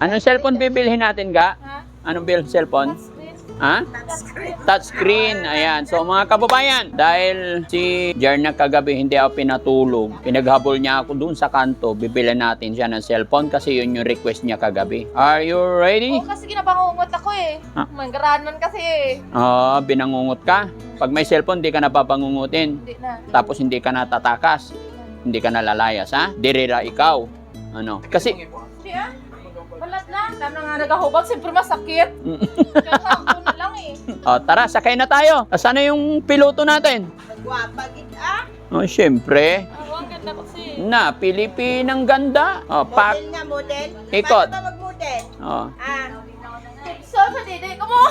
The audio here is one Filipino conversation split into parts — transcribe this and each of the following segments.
Anong cellphone bibilhin natin, ga? Ha? Anong bill cellphone? Screen? Ha? Touchscreen. Touchscreen. Ayan. So mga kababayan, dahil si Jarna kagabi hindi ako pinatulog, pinaghabol niya ako dun sa kanto, bibilan natin siya ng cellphone kasi yun yung request niya kagabi. Are you ready? Oo, kasi ginabangungot ako eh. Ah. Manggaranan kasi eh. Ah, binangungot ka. Pag may cellphone, di ka na papangungutin. Hindi na. Tapos hindi ka natatakas. Hindi ka nalalayas, ha? Dirira ikaw. Ano? Kasi, Hindi ah. Balat lang. Tama na nga nagahubag. Siyempre masakit. Kaya ako na lang eh. oh, tara, sakay na tayo. Asan na yung piloto natin? Guwapa gid ah. Oh, syempre. Oh, ang ganda kasi. Na, Pilipinang ganda. Oh, pak. Model nga model. Ikot. Paano ba mag-model? Oh. Ah. Tipsol sa dede ko mo.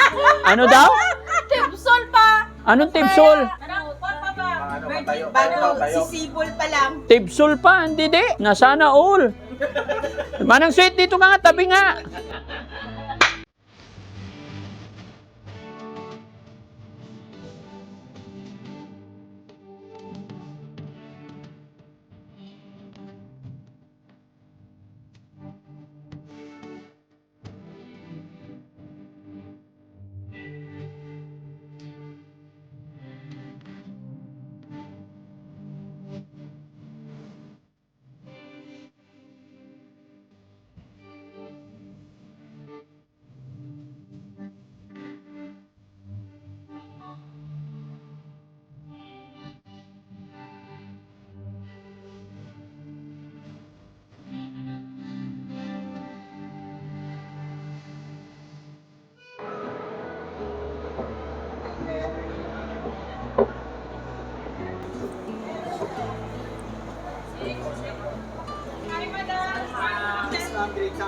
Ano daw? Tipsol pa. Anong tipsol? Ano? What pa ba? Bago sisibol pa lang. Tipsol pa, hindi di. Nasana all. Manang sweet, dito ka nga,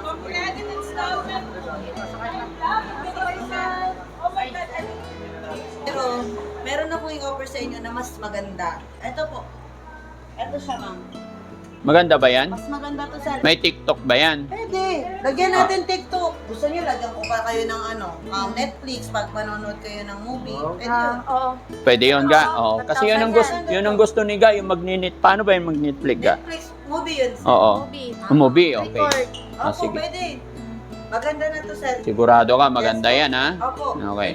tabi nga. Pero meron akong i-offer sa inyo na mas maganda. Ito po. Ito siya ma'am. Maganda ba yan? Mas maganda to sir. May TikTok ba yan? Pwede. Lagyan natin TikTok. Gusto niyo lagyan ko pa kayo ng ano, um, Netflix pag manonood kayo ng movie. Pwede yun. Ah, oo. Pwede yun, ga? Oo. Kasi yun ang gusto, yun ang gusto ni ga, yung magninit. Paano ba yung mag-Netflix, ga? Netflix movie yun. sir. Oo. Movie. Movie, okay. Record. Ah, Opo, sige. pwede. Maganda na to sir. Sigurado ka, maganda yan, ha? Opo. Okay.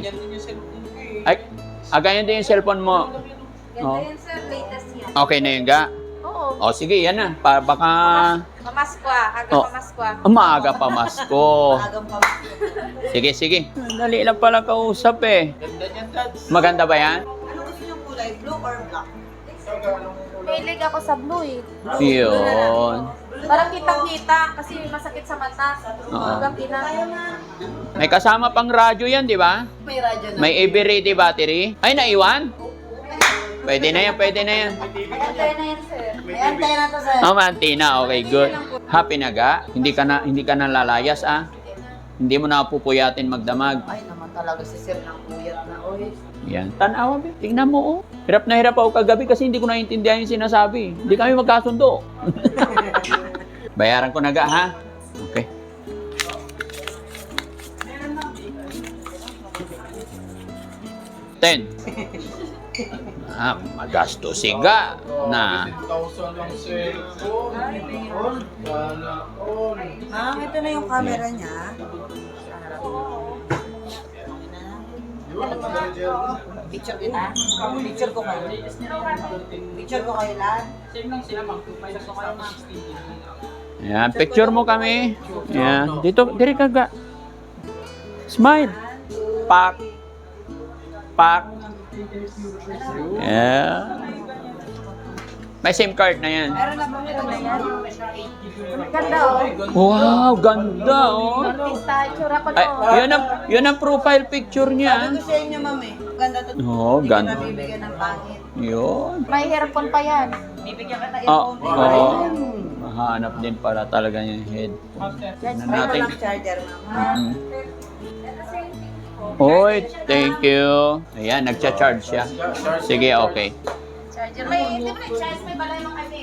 Ay, ah, ganyan din yung cellphone mo. Ganda Oo. yan sir. Latest yan. Okay na yun, ga? Oo. O, sige, yan na. Pa, baka Pamaskwa. Aga Oh. pamaskwa. umaga pa Masko. Agang pa. Sige, sige. Dali lang pala kausap, eh. Maganda ba yan? Ano gusto niyo kulay? Blue or black? Mahilig ako sa blue eh. Yun. Parang kitang-kita kasi masakit sa mata. Oo. Tayo na. May kasama pang radyo yan, di ba? May radyo na. May EV ready battery. Ay, naiwan? Pwede na yan, pwede na yan. Antay na yan sir. May antay na to sir. Oh, mantina. Okay, good. Happy na ga? Hindi ka na, hindi ka na lalayas, ah? Hindi mo na pupuyatin magdamag. Ay naman talaga si sir ng. Yan. Tanawa, babe. Tingnan mo, oh. Hirap na hirap ako kagabi kasi hindi ko naiintindihan yung sinasabi. Hindi kami magkasundo. Bayaran ko na ga, ha? Okay. Ten. Ah, magasto siga na. 10,000 lang cellphone. Sana all. Ma'am, ito na yung camera niya. Yun, ang manager. Picture kita. Picture ko kayo. Picture ko kayo lahat. Yan, picture mo kami. Yan. Dito, diri ka ga. Smile. Pak. Pak. Yeah. May SIM card na yan. Meron na meron na yan? Ganda oh. Wow, ganda oh. Artista, itsura pa Ay, yun ang, yun ang profile picture Sabi niya. ko sa inyo, ma'am eh. Ganda to. Oo, Hindi ganda. ka nabibigyan ng pangit. Yun. May earphone pa yan. Bibigyan ka na Oh, earphone. oo. Mahanap din pala talaga yung head. Tignan May natin. walang charger, ma'am. Mhm. Oy, thank you. Ayan, nagcha-charge siya. Sige, okay. Charger. May, hindi mo na-charge. May balay mo kami.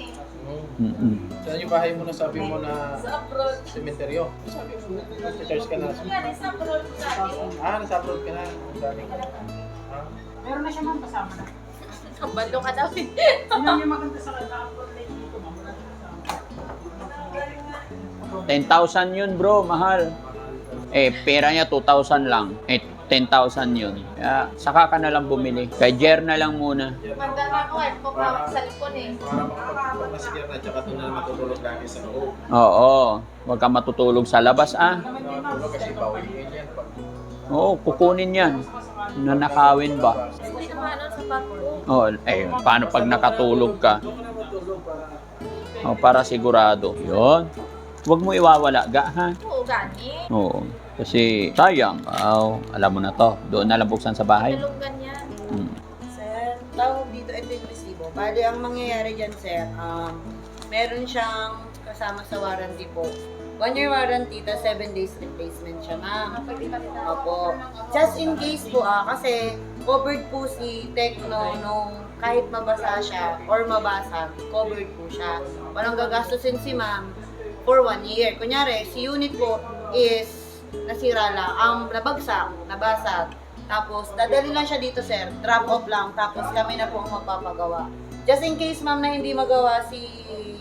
Mm-mm. Saan yung bahay mo na sabi mo na Sa abroad. sementeryo? Sabi mo, nasa-charge ka na. Yan, sa abroad dati. Ah, nasa-upload ka na. Ang daming. Ah, Ang bando ka daw. 10,000 yun bro, mahal. Eh, pera niya 2,000 lang. Eh, 10,000 yun. Kaya, saka ka na lang bumili. Kay Jer na lang muna. Maganda nga ko eh, pupunta sa likod eh. Para makapag masigir na, doon na matutulog lagi sa loob. Oo, huwag ka matutulog sa labas ah. Natulog kasi bawiin yan. Pag Oo, kukunin yan. Nanakawin ba? Hindi naman ano sa bato. Oh, eh, paano pag nakatulog ka? Oh, para sigurado. Yun. Huwag mo iwawala, ga, ha? Oo, gani. Oo. Kasi, sayang. Oh, alam mo na to. Doon na lang buksan sa bahay. Talunggan yan. Hmm. Sir, tawag dito, ito yung resibo. Bali, ang mangyayari dyan, sir, um, meron siyang kasama sa warranty po. One year warranty, ta 7 days replacement siya, ma'am. Opo. Just in case po ah, kasi covered po si Tecno nung kahit mabasa siya or mabasag, covered po siya. Walang gagastusin si ma'am for one year. Kunyari, si unit po is nasira lang, ang nabagsak, nabasag. Tapos, dadali lang siya dito, sir. Drop off lang. Tapos, kami na po ang magpapagawa. Just in case, ma'am, na hindi magawa si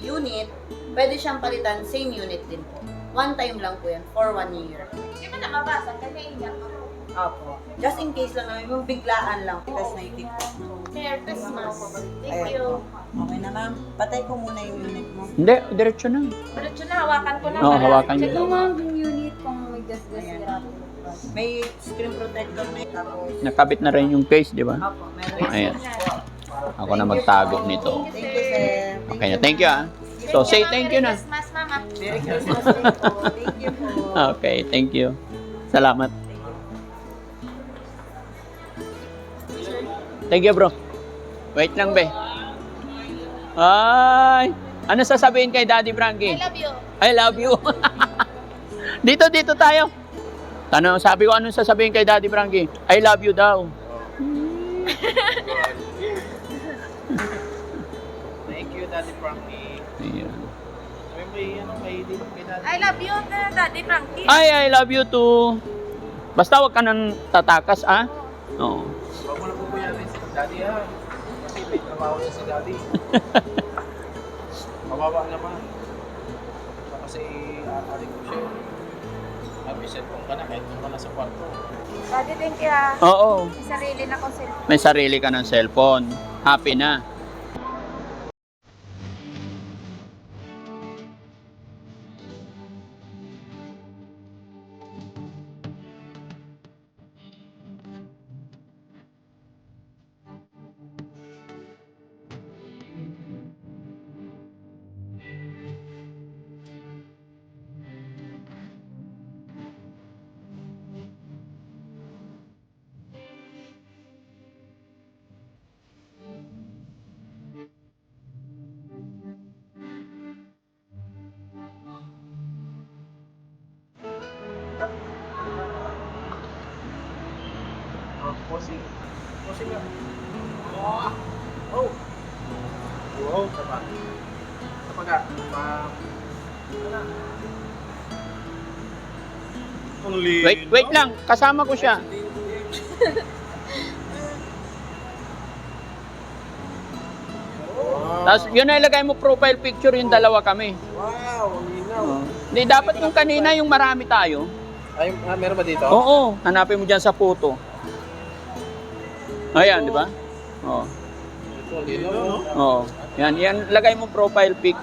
unit, pwede siyang palitan, same unit din po. One time lang po yan, for one year. Hindi mo na mabasa, kasi iyak ako. Opo. Just in case lang namin, yung biglaan lang. Tapos naitip ko. Merry Christmas. Thank Ayan. you. Okay na ma'am. Patay ko muna yung unit mo. Hindi, diretso na. Diretso na, hawakan ko na. Oo, hawakan niyo. Check mo. unit kung may gas-gas Ayan. sira. May screen protector na. Tapos, Nakabit na rin yung case, di ba? opo, meron. Ayan. Ako na magtago nito. Thank you, sir. Okay na, thank you ah. So, say thank you na. Merry Christmas, mama. Merry Christmas din po. Thank you po. Okay, thank you. Salamat. Thank you, bro. Wait lang, be. Ay! Ano sasabihin kay Daddy I Frankie? love you. I love you. dito, dito tayo. Ano, sabi ko anong sasabihin kay Daddy Frankie? I love you daw. Thank you, Daddy Frankie. Ayan. Sabi mo, ano, may dito kay Daddy. I love you, uh, Daddy Frankie. Ay, I love you too. Basta wag ka nang tatakas, ah. Oo. Huwag mo na po rin si Daddy ha. Kasi may trabaho yan si Daddy. Kawawa naman. Kasi aaring ko siya. Sabi, cellphone ka na kahit doon ka na sa kwarto. Thank you ah. Oo. May sarili na ko sila. May sarili ka ng cellphone. Happy na. Nga. Oh! Wow, tama. Kapag ka, pa... Only... Wait, wait lang. Kasama ko siya. Tapos yun na ilagay mo profile picture yung dalawa kami. Wow, ang linaw. Hindi, dapat yung kanina yung marami tayo. Ay, ah, meron ba dito? Oo, hanapin mo dyan sa photo. Ayan, di ba? Oo. Oo. Yan, yan, lagay mo profile pic.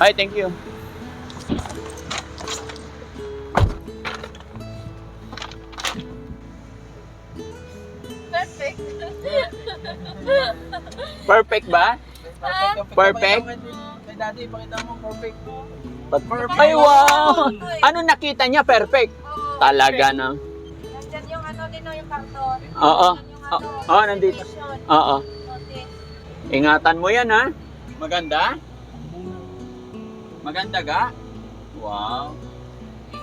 Ay, thank you. Perfect. Perfect ba? Perfect. Kay daddy, pakita mo, perfect. Ay, wow! Ano nakita niya? Perfect. Talaga na. Ano din oh, yung karton. Oo. Yung Oo, ano, oo, nandito. information. Oo. Ingatan mo yan, ha? Maganda? Maganda ga? Wow.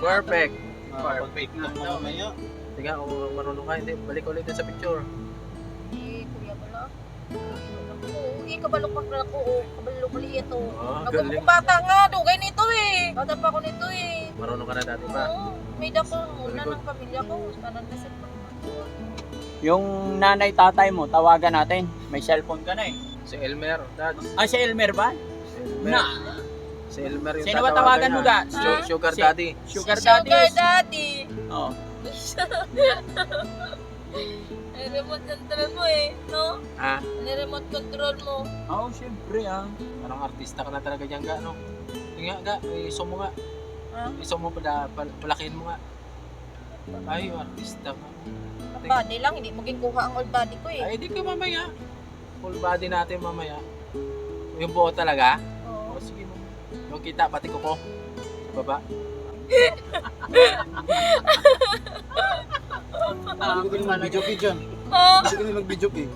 Perfect. Perfect na daw. Sige, kung marunong ka, hindi, balik ulit sa picture. Eh, kuya bala. Oo, eh, kabalo pag ako, oh, kabalo ko ito. Ah, galing. ko bata nga, dugay nito eh. Bata pa ako nito eh. Marunong ka na dati pa. Oo, may dako, una ng pamilya ko, kanan na sa Yung nanay tatay mo, tawagan natin. May cellphone ka na eh. Si Elmer, dad. Ah, si Elmer ba? Si Elmer. Na. Si Elmer yung Sino ba tawagan mo. Ga? Su- Sugar Si- Daddy. Sugar Sugar daddy. daddy. Oh. remote control mo eh, no? Ha? remote control mo. Oh, syempre ah. Parang artista ka na talaga dyan, Ga, no? Yung nga, Ga, iso mo nga. Ha? Iso mo pala, pal palakihin mo nga. Ay, artista ka. Ang body lang, hindi maging kuha ang old body ko eh. Ay, di ka mamaya. Full body natin mamaya. Yung buo talaga? Oo. O, sige mo. Yung kita, pati ko ko. Sa baba. Hindi ko mag-video kay dyan. Oh, Hindi ko mag-video kay.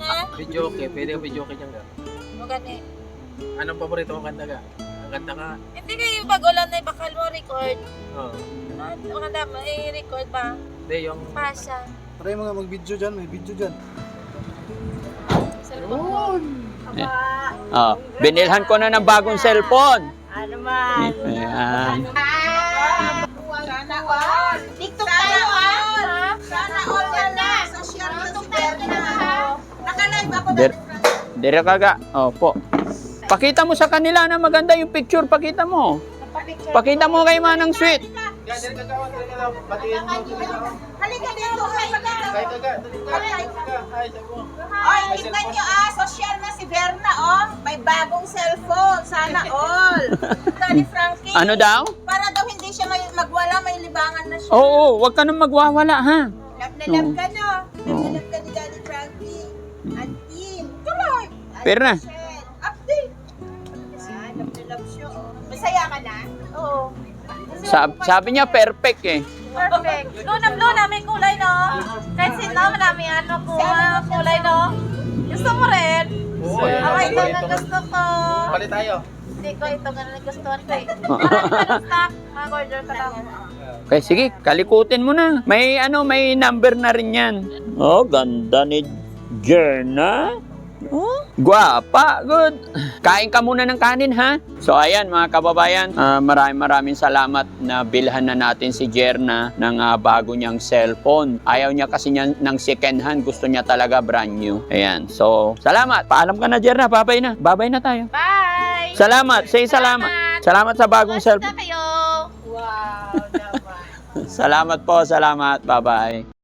eh, Video okay. Pwede yung video okay dyan, Ga. magani. Anong paborito mong kanta, Ga? Ang kanta ka. Hindi kayo pag ulan na bakal mo record. Oo. Ah, Maganda, may record ba? Hindi, yung... Pasha. Try mo nga mag-video dyan. May video dyan. Cellphone. Oh, binilhan ko na ng bagong cellphone. Ano man? Ayan. Sana all. TikTok tayo ah. Sana all ka na. Social na si Berna. Naka-live ako Dir dire ka ga. Opo. Pakita mo sa kanila na maganda yung picture. Pakita mo. Pakita mo kay Manang Sweet. Halika dito. Oy, tignan nyo ah, social na si Berna oh. May bagong cellphone. Sana all. Dani Frankie. Ano daw? Para daw hindi siya may, magwala, may libangan na siya. Oo, wag ka nang magwawala ha. Love na love ka no. Love na love ka ni Daddy Frankie. Auntie. Tuloy. Pero na. Sab- sabi niya perfect eh. Perfect. Luna, Luna, may kulay, no? Kahit sino, marami ano po, ah, kulay, no? Gusto mo rin? Oo, Ako ito na gusto ko. Palit tayo. Hindi ko ito nga nagustuhan ko eh. Marami pa ng stock. Mag-order ka lang. Okay, sige, kalikutin mo na. May ano, may number na rin yan. Oh, ganda ni Jerna. Oh, guwapa. Good. Kain ka muna ng kanin, ha? So, ayan, mga kababayan, ah, maraming maraming salamat na bilhan na natin si Jerna ng ah, bago niyang cellphone. Ayaw niya kasi niya ng second hand. Gusto niya talaga brand new. Ayan. So, salamat. Paalam ka na, Jerna. Babay na. Babay na tayo. Bye! Salamat. Say salamat. Salamat sa bagong cellphone. kayo! Wow. Salamat po. Salamat. Bye-bye.